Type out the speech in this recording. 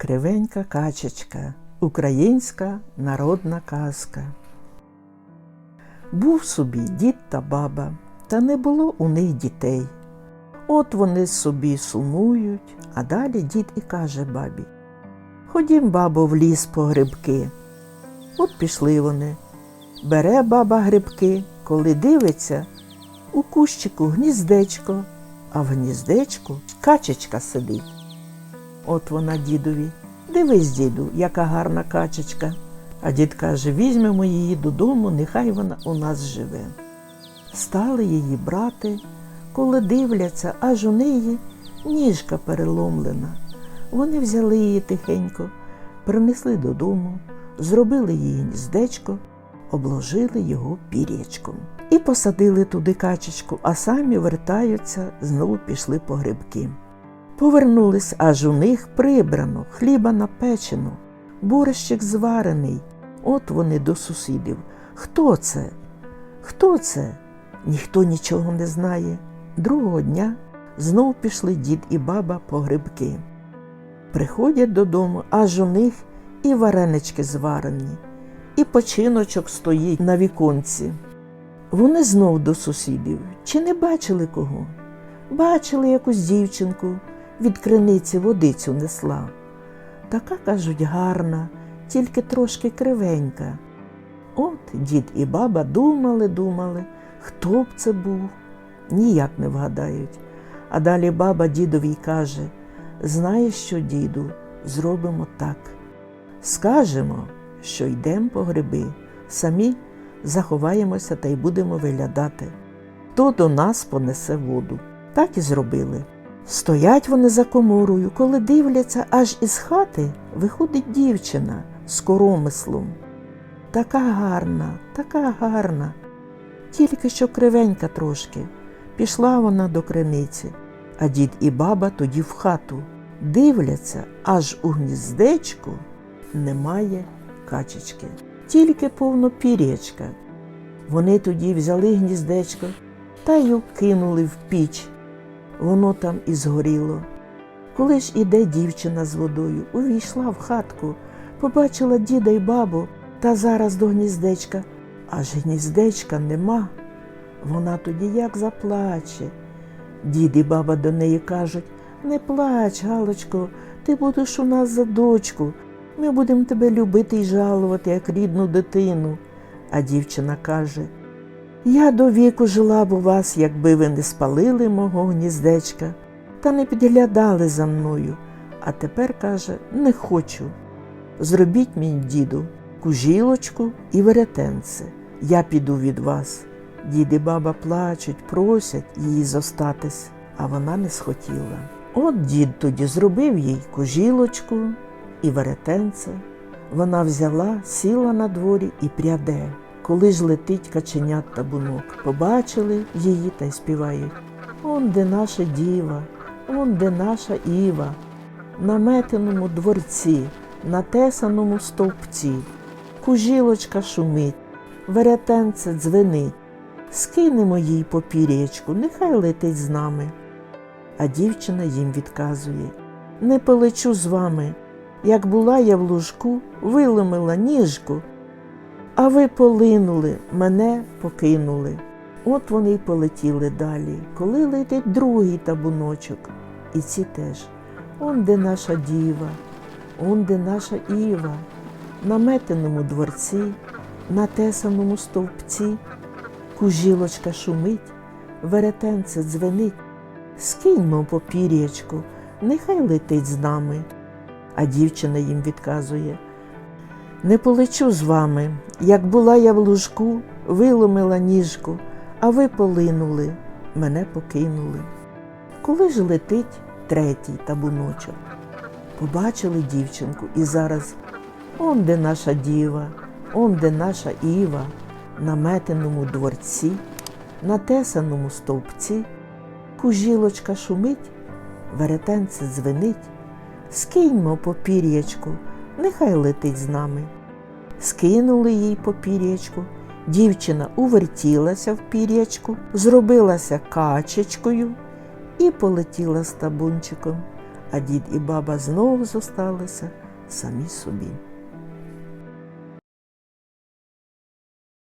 Кривенька качечка, українська народна казка. Був собі дід та баба, та не було у них дітей. От вони собі сумують, а далі дід і каже бабі: Ходім, бабо, в ліс по грибки. От пішли вони. Бере баба грибки, коли дивиться, у кущику гніздечко, а в гніздечку качечка сидить. От вона дідові. Дивись, діду, яка гарна качечка. А дід каже: візьмемо її додому, нехай вона у нас живе. Стали її брати, коли дивляться, аж у неї ніжка переломлена. Вони взяли її тихенько, принесли додому, зробили їй гніздечко, обложили його пір'ячком. І посадили туди качечку, а самі вертаються, знову пішли по грибки. Повернулись, аж у них прибрано, хліба напечено, борщик зварений. От вони до сусідів. Хто це? Хто це? Ніхто нічого не знає. Другого дня знов пішли дід і баба по грибки. Приходять додому, аж у них і варенички зварені, і починочок стоїть на віконці. Вони знов до сусідів. Чи не бачили кого? Бачили якусь дівчинку, від криниці водицю несла. Така, кажуть, гарна, тільки трошки кривенька. От дід і баба думали, думали, хто б це був, ніяк не вгадають. А далі баба дідові каже: Знаєш що, діду, зробимо так. Скажемо, що йдемо по гриби, самі заховаємося та й будемо виглядати. Хто до нас понесе воду. Так і зробили. Стоять вони за коморою, коли дивляться, аж із хати виходить дівчина з коромислом. Така гарна, така гарна, тільки що кривенька трошки. Пішла вона до криниці, а дід і баба тоді в хату. Дивляться, аж у гніздечку немає качечки, тільки повно пір'ячка. Вони тоді взяли гніздечко та й кинули в піч воно там і згоріло. Коли ж іде дівчина з водою, увійшла в хатку, побачила діда й бабу та зараз до гніздечка, аж гніздечка нема. Вона тоді як заплаче. Дід і баба до неї кажуть не плач, Галочко, ти будеш у нас за дочку. Ми будемо тебе любити й жалувати, як рідну дитину. А дівчина каже я до віку жила б у вас, якби ви не спалили мого гніздечка та не підглядали за мною, а тепер, каже, не хочу. Зробіть мені, діду, кужілочку і веретенце. Я піду від вас. Дід і баба плачуть, просять її зостатись, а вона не схотіла. От дід тоді зробив їй кужілочку і веретенце. Вона взяла, сіла на дворі і пряде коли ж летить каченят табунок. Побачили її та й співають. Он де наша діва, он де наша Іва, на метеному дворці, на тесаному стовпці, кужілочка шумить, веретенце дзвенить. Скинемо їй попір'ячку, нехай летить з нами. А дівчина їм відказує Не полечу з вами. Як була я в лужку, виломила ніжку. А ви полинули, мене покинули. От вони й полетіли далі, коли летить другий табуночок. І ці теж. Он де наша діва, он де наша Іва, на метеному дворці, на тесаному стовпці, кужілочка шумить, веретенце дзвенить. Скиньмо попір'ячку, нехай летить з нами. А дівчина їм відказує не полечу з вами, як була я в лужку, виломила ніжку, а ви полинули, мене покинули. Коли ж летить третій табуночок, побачили дівчинку і зараз он де наша діва, он де наша Іва, на метеному дворці, на тесаному стовпці, кужілочка шумить, веретенце звенить, скиньмо попір'ячку нехай летить з нами. Скинули їй по пір'ячку. Дівчина увертілася в пір'ячку, зробилася качечкою і полетіла з табунчиком. а дід і баба знову зосталися самі собі.